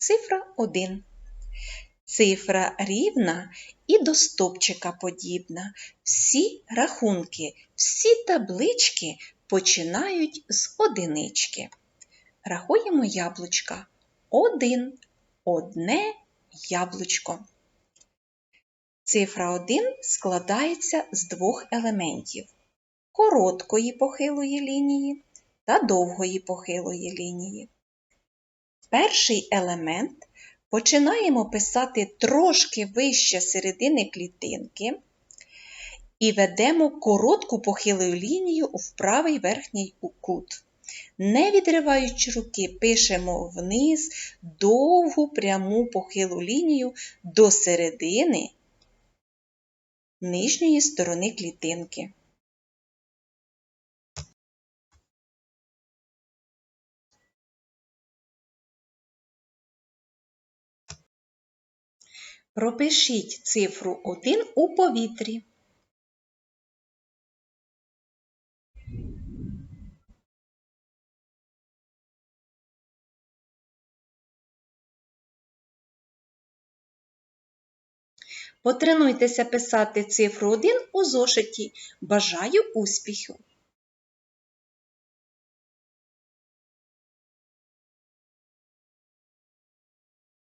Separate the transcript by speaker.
Speaker 1: Цифра 1. Цифра рівна і до стопчика подібна. Всі рахунки, всі таблички починають з одинички. Рахуємо яблучка. Один, одне яблучко. Цифра 1 складається з двох елементів короткої похилої лінії та довгої похилої лінії. Перший елемент починаємо писати трошки вище середини клітинки і ведемо коротку похилу лінію в правий верхній кут. Не відриваючи руки, пишемо вниз довгу пряму похилу лінію до середини нижньої сторони клітинки. Пропишіть цифру 1 у повітрі. Потренуйтеся писати цифру 1 у зошиті. Бажаю успіху!